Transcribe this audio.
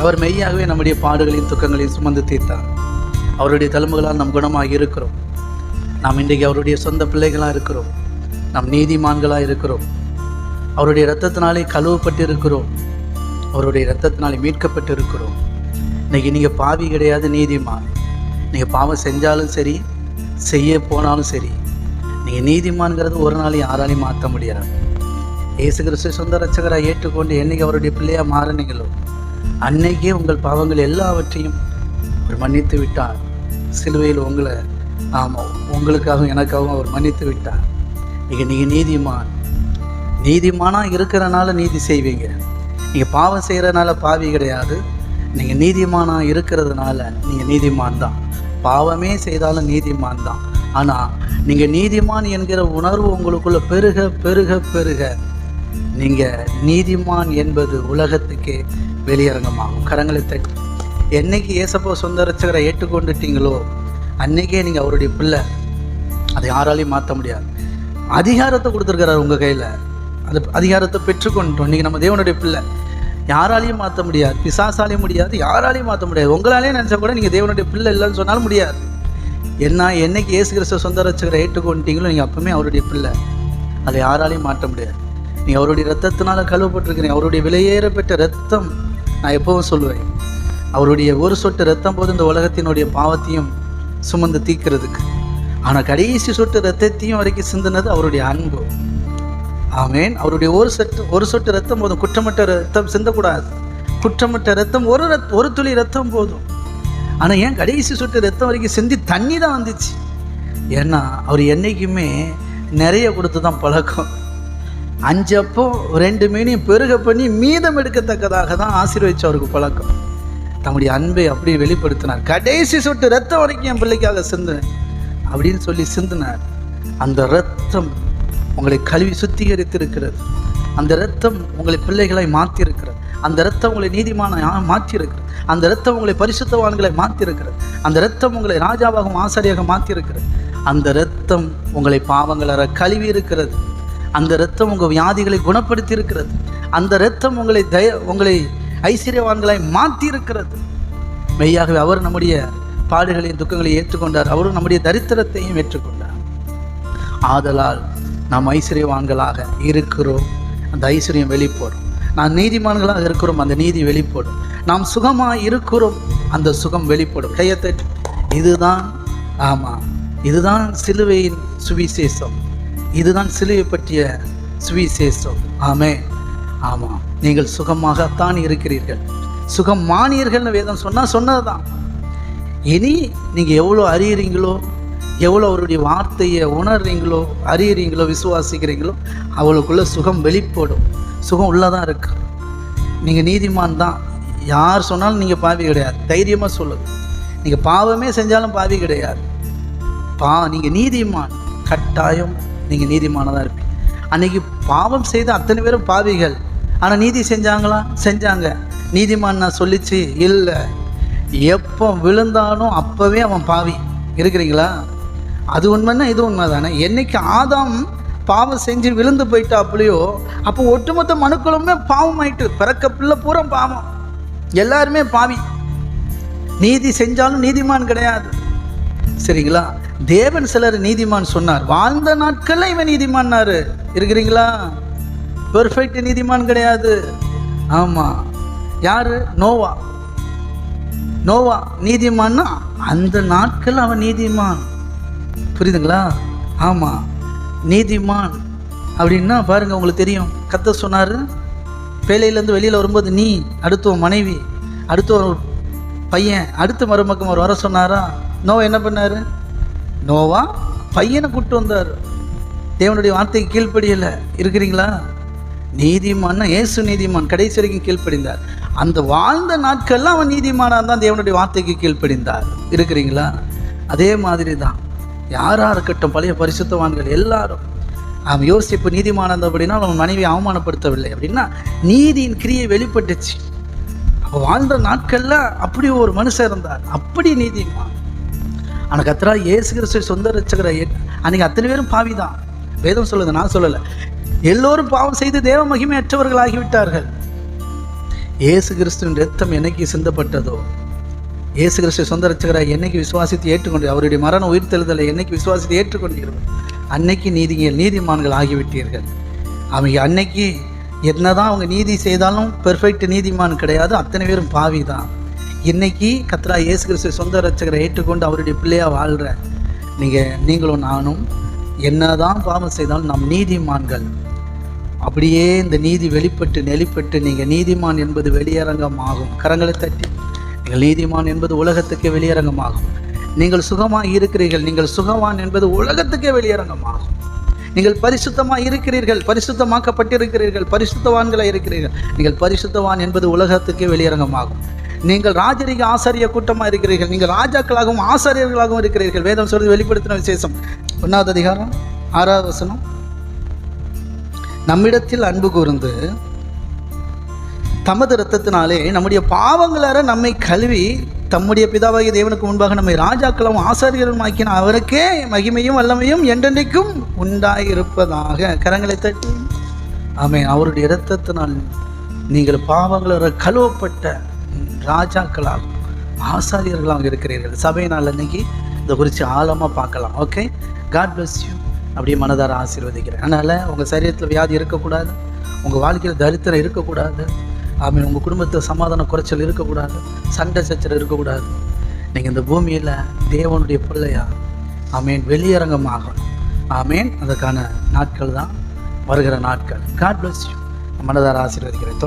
அவர் மெய்யாகவே நம்முடைய பாடுகளையும் துக்கங்களையும் சுமந்து தீர்த்தார். அவருடைய தழும்புகளால் நம் குணமாக இருக்கிறோம். நாம் இன்றைக்கு அவருடைய சொந்த பிள்ளைகளாக இருக்கிறோம். நாம் நீதிமான்களாக இருக்கிறோம். அவருடைய இரத்தத்தினாலே கழுவப்பட்டு இருக்கிறோம் அவருடைய இரத்தத்தினாலே மீட்கப்பட்டு இருக்கிறோம் இன்னைக்கு நீங்கள் பாவி கிடையாது நீதிமான். நீங்கள் பாவம் செஞ்சாலும் சரி செய்ய போனாலும் சரி நீங்கள் நீதிமான்கிறது ஒரு நாள் யாராலையும் மாற்ற முடியாது. இயேசு கிறிஸ்து சொந்த ரட்சகராக ஏற்றுக்கொண்டு என்னைக்கு அவருடைய பிள்ளையாக மாறினீங்களோ அன்னைக்கே உங்கள் பாவங்கள் எல்லாவற்றையும் அவர் மன்னித்து விட்டார். சிலுவையில் உங்களை ஆமாம் உங்களுக்காகவும் எனக்காகவும் அவர் மன்னித்து விட்டார். நீங்கள் நீங்கள் நீதிமான். நீதிமானாக இருக்கிறனால நீதி செய்வீங்க. நீங்கள் பாவம் செய்கிறனால பாவி கிடையாது. நீங்கள் நீதிமானாக இருக்கிறதுனால நீங்கள் நீதிமான் தான். பாவமே செய்தாலும் நீதிமான் தான். ஆனால் நீங்கள் நீதிமான் என்கிற உணர்வு உங்களுக்குள்ள பெருக பெருக பெருக. நீங்கள் நீதிமான் என்பது உலகத்துக்கே வெளியரங்கமாகும். கரங்களை தட்டி என்னைக்கு ஏசப்போ சொந்த ரட்சகரை ஏற்றுக்கொண்டுட்டீங்களோ அன்னைக்கே நீங்கள் அவருடைய பிள்ளை. அதை யாராலையும் மாற்ற முடியாது. அதிகாரத்தை கொடுத்துருக்கிறார் உங்கள் கையில். அந்த அதிகாரத்தை பெற்றுக்கொண்டோம். இன்றைக்கி நம்ம தேவனுடைய பிள்ளை. யாராலையும் மாற்ற முடியாது. பிசாசாலையும் முடியாது. யாராலையும் மாற்ற முடியாது. உங்களாலேயே நினச்சா கூட நீங்கள் தேவனுடைய பிள்ளை இல்லைன்னு சொன்னாலும் முடியாது. என்ன என்னைக்கு ஏசு கிறிஸ்துவ சொந்த ரட்சகரை ஏற்றுக்கொண்டீங்களோ நீங்கள் அப்பவுமே அவருடைய பிள்ளை. அதை யாராலையும் மாற்ற முடியாது. நீங்கள் அவருடைய ரத்தத்தினால கழுவப்பட்டிருக்கிறீங்க. அவருடைய விலையேறப்பட்ட ரத்தம் நான் எப்பவும் சொல்லுவேன் அவருடைய ஒரு சொட்டு ரத்தம் போது இந்த உலகத்தினுடைய பாவத்தையும் சுமந்து தீர்க்கிறதுக்கு. ஆனால் கடைசி சொட்டு ரத்தத்தையும் வரைக்கும் சிந்தினது அவருடைய அன்பு. ஆமேன். அவருடைய ஒரு சொட்டு ஒரு சொட்டு ரத்தம் போதும். குற்றமற்ற ரத்தம் சிந்தக்கூடாது. குற்றமற்ற ரத்தம் ஒரு ரத் ஒரு துளி ரத்தம் போதும். ஆனால் ஏன் கடைசி சொட்டு ரத்தம் வரைக்கும் சிந்தி தண்ணி தான் வந்துச்சு? ஏன்னா அவர் என்றைக்குமே நிறைய கொடுத்து தான் பழக்கம். அஞ்சப்போ ரெண்டு மீனையும் பெருக பண்ணி மீதம் எடுக்கத்தக்கதாக தான் ஆசீர்வதிச்சு அவருக்கு பழக்கம். தம்முடைய அன்பை அப்படி வெளிப்படுத்தினார். கடைசி சொட்டு ரத்தம் வரைக்கும் என் பிள்ளைக்காக சிந்தினேன். அப்படின்னு சொல்லி சிந்தினார். அந்த ரத்தம் உங்களை கழுவி சுத்திகரித்திருக்கிறது. அந்த ரத்தம் உங்களை பிள்ளைகளை மாற்றியிருக்கிறது அந்த ரத்தம் உங்களை நீதிமான மாற்றியிருக்கிறது அந்த ரத்தம் உங்களை பரிசுத்தவான்களை மாற்றியிருக்கிறது அந்த ரத்தம் உங்களை ராஜாவாகவும் ஆசாரியாக மாற்றியிருக்கிறது அந்த ரத்தம் உங்களை பாவங்களற கழுவி இருக்கிறது. அந்த ரத்தம் உங்கள் வியாதிகளை குணப்படுத்தி இருக்கிறது அந்த ரத்தம் உங்களை தய உங்களை ஐஸ்வர்யவான்களாய் மாற்றி இருக்கிறது மெய்யாகவே அவர் நம்முடைய பாடுகளையும் துக்கங்களையும் ஏற்றுக்கொண்டார். அவரும் நம்முடைய தரித்திரத்தையும் ஏற்றுக்கொண்டார். ஆதலால் நாம் ஐஸ்வர்யவான்களாக இருக்கிறோம். அந்த ஐஸ்வர்யம் வெளிப்போடும். நாம் நீதிமான்களாக இருக்கிறோம். அந்த நீதி வெளிப்படும். நாம் சுகமாக இருக்கிறோம். அந்த சுகம் வெளிப்படும். கையத்தட்டு இதுதான் ஆமாம் இதுதான் சிலுவையின் சுவிசேஷம். இதுதான் சிலுவை பற்றிய சுவிசேஷம். ஆமே ஆமாம் நீங்கள் சுகமாகத்தான் இருக்கிறீர்கள். சுகம் மானியர்கள்னு வேதம் சொன்னால் சொன்னது தான் இனி நீங்கள் எவ்வளோ அறியறீங்களோ எவ்வளோ அவருடைய வார்த்தையை உணர்றீங்களோ அறியறீங்களோ விசுவாசிக்கிறீங்களோ அவளுக்குள்ள சுகம் வெளிப்படும். சுகம் உள்ளே தான் இருக்கு. நீங்கள் நீதிமான் தான். யார் சொன்னாலும் நீங்கள் பாவி கிடையாது. தைரியமாக சொல்லுங்க. நீங்கள் பாவமே செஞ்சாலும் பாவி கிடையாது. பா நீங்கள் நீதிமான். கட்டாயம் நீங்கள் நீதிமானதாக இருப்பீங்க. அன்னைக்கு பாவம் செய்த அத்தனை பேரும் பாவிகள். ஆனால் நீதி செஞ்சாங்களா? செஞ்சாங்க. நீதிமான் நான் சொல்லிச்சு இல்லை. எப்போ விழுந்தாலும் அப்போவே அவன் பாவி. இருக்கிறீங்களா? அது உண்மைன்னா இது உண்மை தானே என்னைக்கு ஆதாம் பாவம் செஞ்சு விழுந்து போயிட்டாப்புலையோ அப்போ ஒட்டுமொத்த மனுக்களுமே பாவம் ஆயிட்டு பிறக்க பிள்ளை பூரா பாவம். எல்லாருமே பாவி. நீதி செஞ்சாலும் நீதிமான் கிடையாது. சரிங்களா? தேவன் சிலர் நீதிமான் சொன்னார். வாழ்ந்த நாட்கள்ல இவன் நீதிமான்னாரு. இருக்கிறீங்களா? பெர்ஃபெக்ட் நீதிமான் கிடையாது. ஆமாம் யாரு? நோவா. நோவா நீதிமான்னா அந்த நாட்கள் அவன் நீதிமான். புரியுதுங்களா? ஆமாம் நீதிமான். அப்படின்னா பாருங்க உங்களுக்கு தெரியும். கத்த சொன்னார் பேலையிலேருந்து வெளியில் வரும்போது நீ அடுத்தவன் மனைவி அடுத்த ஒரு பையன் அடுத்த மருமக்கம் அவர் வர சொன்னாரா? நோவா என்ன பண்ணார்? நோவா பையனை கூப்பிட்டு வந்தார். தேவனுடைய வார்த்தைக்கு கீழ்ப்படியலை. இருக்கிறீங்களா? நீதிமான் இயேசு நீதிமான் கடைசி வரைக்கும் கீழ்ப்படிந்தார். அந்த வாழ்ந்த நாட்கள்லாம் அவன் நீதிமானாக தான் தேவனுடைய வார்த்தைக்கு கீழ்ப்படிந்தார். இருக்கிறீங்களா? அதே மாதிரி தான் யாராக இருக்கட்டும் பழைய பரிசுத்தவான்கள் எல்லாரும். அவன் யோசிப்பு நீதிமானம் அப்படின்னா அவன் மனைவி அவமானப்படுத்தவில்லை. அப்படின்னா நீதியின் கிரியை வெளிப்பட்டுச்சு. அவன் வாழ்ந்த நாட்களில் அப்படி ஒரு மனுஷன் இருந்தார். அப்படி நீதிமான். ஆனால் கத்தரா ஏசு கிறிஸ்து சொந்த ரட்சகரை ஏற்று- அன்னைக்கு அத்தனை பேரும் பாவி தான் வேதம் சொல்லுது நான் சொல்லலை. எல்லோரும் பாவம் செய்து தேவ மகிமையற்றவர்களாகிவிட்டார்கள். இயேசு கிறிஸ்துவின் ரத்தம் என்னைக்கு சிந்தப்பட்டதோ இயேசு கிறிஸ்து சொந்த ரட்சகராக என்னைக்கு விசுவாசித்து ஏற்றுக்கொண்டு அவருடைய மரண உயிர்த்தெழுதலை என்னைக்கு விசுவாசித்து ஏற்றுக்கொண்டீர்கள் அன்னைக்கு நீதிகள் நீதிமான்கள் ஆகிவிட்டீர்கள். அவங்க அன்னைக்கு என்னதான் அவங்க நீதி செய்தாலும் பெர்ஃபெக்ட் நீதிமான் கிடையாது அத்தனை பேரும் பாவி தான் இன்னைக்கு கத்ரா இயேசு கிறிஸ்துவை சொந்த ரட்சகரை ஏற்றுக்கொண்டு அவருடைய பிள்ளையாக வாழ்கிற நீங்கள் நீங்களும் நானும் என்னதான் பாவம் செய்தாலும் நாம் நீதிமான்கள். அப்படியே இந்த நீதி வெளிப்பட்டு நெளிப்பட்டு நீங்கள் நீதிமான் என்பது வெளியரங்கமாகும். கரங்களை தட்டி நீங்கள் நீதிமான் என்பது உலகத்துக்கே வெளியரங்கமாகும். நீங்கள் சுகமாக இருக்கிறீர்கள் நீங்கள் சுகவான் என்பது உலகத்துக்கே வெளியரங்கமாகும். நீங்கள் பரிசுத்தமாக இருக்கிறீர்கள் பரிசுத்தமாக்கப்பட்டிருக்கிறீர்கள் பரிசுத்தவான்களாக இருக்கிறீர்கள். நீங்கள் பரிசுத்தவான் என்பது உலகத்துக்கே வெளியரங்கமாகும். நீங்கள் ராஜரிக ஆசாரிய கூட்டமாக இருக்கிறீர்கள். நீங்கள் ராஜாக்களாகவும் ஆசாரியர்களாகவும் இருக்கிறீர்கள். வேதம் சொல்றது வெளிப்படுத்தின விசேஷம். ஒன்றாவது அதிகாரம் ஆறாவது வசனம். நம்மிடத்தில் அன்பு கூர்ந்து தமது இரத்தத்தினாலே நம்முடைய பாவங்களார நம்மை கழுவி தம்முடைய பிதாவாகிய தேவனுக்கு முன்பாக நம்மை ராஜாக்களும் ஆசாரியரும் ஆக்கின அவருக்கே மகிமையும் வல்லமையும் என்றென்றைக்கும் உண்டாயிருப்பதாக கரங்களை தட்டி. ஆமே அவருடைய இரத்தத்தினால் நீங்கள் பாவங்களார கழுவப்பட்ட ராஜாக்களால் ஆசாரியர்களாக இருக்கிறீர்கள். சபையினால் அன்னைக்கு இதை குறித்து ஆழமாக பார்க்கலாம். ஓகே காட் பிளஸ் யூ அப்படியே மனதார ஆசீர்வதிக்கிறேன். அதனால் உங்கள் சரீரத்தில் வியாதி இருக்கக்கூடாது. உங்கள் வாழ்க்கையில் தரித்திரம் இருக்கக்கூடாது. ஆமீன். உங்கள் குடும்பத்தில் சமாதான குறைச்சல் இருக்கக்கூடாது. சண்டை சச்சரவு இருக்கக்கூடாது. நீங்கள் இந்த பூமியில் தேவனுடைய பிள்ளையா? ஆமீன். வெளியரங்கமாக. ஆமீன். அதற்கான நாட்கள் தான். வருகிற நாட்கள். காட் பிளஸ் யூ மனதார ஆசீர்வதிக்கிறேன்.